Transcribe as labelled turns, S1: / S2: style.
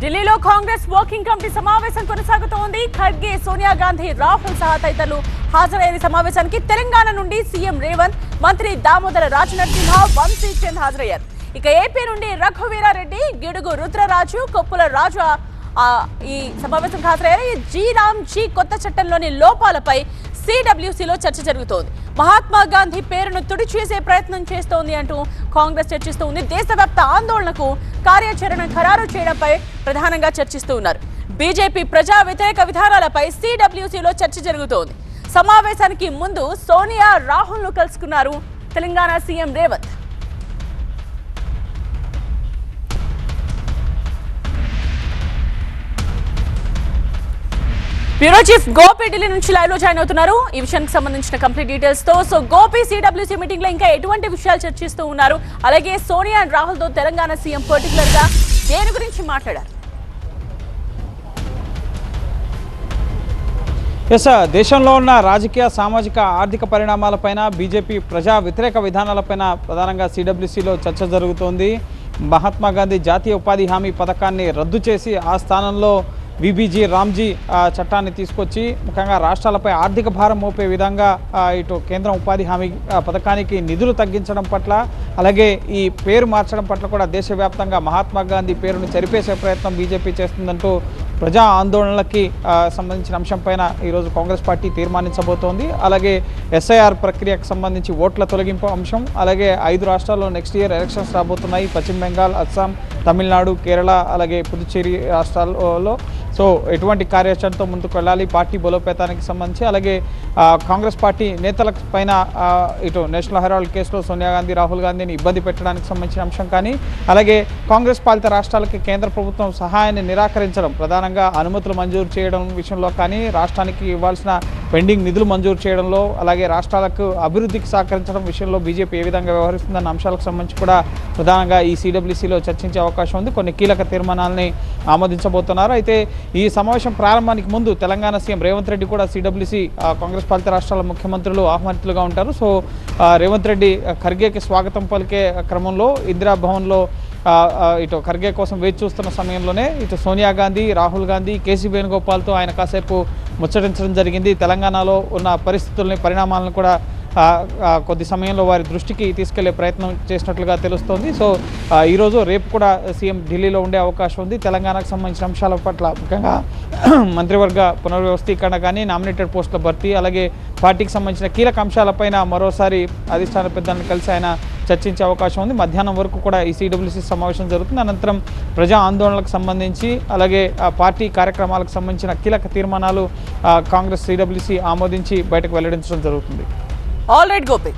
S1: ఢిల్లీలో Congress working committee సమావేశం కొనసాగుతోంది. ఖర్గే సోనియా గాంధీ రాహుల్ సహా తదితరులు హాజరైన సమావేశానికి తెలంగాణ నుండి సీఎం రేవంత్ మంత్రి దామోదర రాజనరసింహ వంశీ చంద్ హాజరయ్యారు. ఇక ఏపీ నుండి రఘువీరారెడ్డి గిడుగు రుద్రరాజు కొప్పుల రాజు ఈ సమావేశం హాజరయ్యారు. ఈ జీ రామ్ జీ కొత్త చట్టంలోని లోపాలపై సిడబ్ల్యూసీలో చర్చ జరుగుతోంది. మహాత్మా గాంధీ పేరును తుడిచేసే ప్రయత్నం చేస్తోంది అంటూ కాంగ్రెస్ చర్చిస్తూ ఉంది దేశవ్యాప్త ఆందోళనకు కార్యాచరణ ఖరారు చేయడంపై ప్రధానంగా చర్చిస్తూ ఉన్నారు. బీజేపీ ప్రజా వ్యతిరేక విధానాలపై సిడబ్ల్యూసీలో చర్చ జరుగుతోంది. సమావేశానికి ముందు సోనియా రాహుల్ను కలుసుకున్నారు Telangana CM Revanth. Bureau chief Gopi Delhi నుంచి లైవ్లో జాయిన్ అవుతున్నారు. ఈ విషయానికి సంబంధించిన కంప్లీట్ డీటెయిల్స్తో సో గోపి సిడబ్ల్యూసీ మీటింగ్లో ఇంకా ఎటువంటి విషయాలు చర్చిస్తూ ఉన్నారు? అలాగే సోనియా అండ్ రాహుల్తో తెలంగాణ సీఎం పర్టికులర్గా దేని గురించి మాట్లాడారు?
S2: ఎస్ దేశంలో ఉన్న రాజకీయ సామాజిక ఆర్థిక పరిణామాలపైన బీజేపీ ప్రజా వ్యతిరేక విధానాలపైన ప్రధానంగా సిడబ్ల్యూసీలో చర్చ జరుగుతోంది. మహాత్మా గాంధీ జాతీయ ఉపాధి హామీ పథకాన్ని రద్దు చేసి ఆ స్థానంలో విబీజీ రామ్జీ చట్టాన్ని తీసుకొచ్చి ముఖ్యంగా రాష్ట్రాలపై ఆర్థిక భారం మోపే విధంగా ఇటు కేంద్రం ఉపాధి హామీ పథకానికి నిధులు తగ్గించడం పట్ల అలాగే ఈ పేరు మార్చడం పట్ల కూడా దేశవ్యాప్తంగా మహాత్మా గాంధీ పేరును చెరిపేసే ప్రయత్నం బీజేపీ చేస్తుందంటూ ప్రజా ఆందోళనలకి సంబంధించిన అంశంపైన ఈరోజు కాంగ్రెస్ పార్టీ తీర్మానించబోతోంది. అలాగే ఎస్ఐఆర్ ప్రక్రియకు సంబంధించి ఓట్ల తొలగింపు అంశం అలాగే ఐదు రాష్ట్రాల్లో నెక్స్ట్ ఇయర్ ఎలక్షన్స్ రాబోతున్నాయి. పశ్చిమ బెంగాల్ అస్సాం తమిళనాడు కేరళ అలాగే పుదుచ్చేరి రాష్ట్రాల్లో సో ఎటువంటి కార్యాచరణతో ముందుకు వెళ్ళాలి? పార్టీ బలోపేతానికి సంబంధించి అలాగే కాంగ్రెస్ పార్టీ నేతల పైన ఇటు నేషనల్ హెరాల్డ్ కేసులో సోనియా గాంధీ రాహుల్ గాంధీని ఇబ్బంది పెట్టడానికి సంబంధించిన అంశం కానీ అలాగే కాంగ్రెస్ పాలిత రాష్ట్రాలకి కేంద్ర ప్రభుత్వం సహాయాన్ని నిరాకరించడం ప్రధానంగా అనుమతులు మంజూరు చేయడం విషయంలో కానీ రాష్ట్రానికి ఇవ్వాల్సిన పెండింగ్ నిధులు మంజూరు చేయడంలో అలాగే రాష్ట్రాలకు అభివృద్ధికి సహకరించడం విషయంలో బీజేపీ ఏ విధంగా వ్యవహరిస్తుందన్న అంశాలకు సంబంధించి కూడా ప్రధానంగా ఈ సిడబ్ల్యూసీలో చర్చించే అవకాశం ఉంది. కొన్ని కీలక తీర్మానాలని ఆమోదించబోతున్నారు. అయితే ఈ సమావేశం ప్రారంభానికి ముందు తెలంగాణ సీఎం రేవంత్ రెడ్డి కూడా సిడబ్ల్యూసీ కాంగ్రెస్ పాలిత రాష్ట్రాల ముఖ్యమంత్రులు ఆహ్వానితులుగా ఉంటారు. సో రేవంత్ రెడ్డి ఖర్గేకి స్వాగతం పలికే క్రమంలో ఇందిరా భవన్లో ఇటు ఖర్గే కోసం వేచి చూస్తున్న సమయంలోనే ఇటు సోనియా గాంధీ రాహుల్ గాంధీ కేసీ వేణుగోపాల్తో ఆయన కాసేపు ముచ్చటించడం జరిగింది. తెలంగాణలో ఉన్న పరిస్థితుల్ని పరిణామాలను కూడా కొద్ది సమయంలో వారి దృష్టికి తీసుకెళ్ళే ప్రయత్నం చేసినట్లుగా తెలుస్తోంది. సో ఈరోజు రేపు కూడా సీఎం ఢిల్లీలో ఉండే అవకాశం ఉంది. తెలంగాణకు సంబంధించిన అంశాల పట్ల ముఖ్యంగా మంత్రివర్గ పునర్వ్యవస్థీకరణ కానీ నామినేటెడ్ పోస్టుల భర్తీ అలాగే పార్టీకి సంబంధించిన కీలక అంశాలపైన మరోసారి అధిష్టాన పెద్దలను కలిసి ఆయన చర్చించే అవకాశం ఉంది. మధ్యాహ్నం వరకు కూడా ఈ సిడబ్ల్యూసీ సమావేశం జరుగుతుంది. అనంతరం ప్రజా ఆందోళనలకు సంబంధించి అలాగే పార్టీ కార్యక్రమాలకు సంబంధించిన కీలక తీర్మానాలు కాంగ్రెస్ సిడబ్ల్యూసీ ఆమోదించి బయటకు వెల్లడించడం జరుగుతుంది.
S1: All right Gopi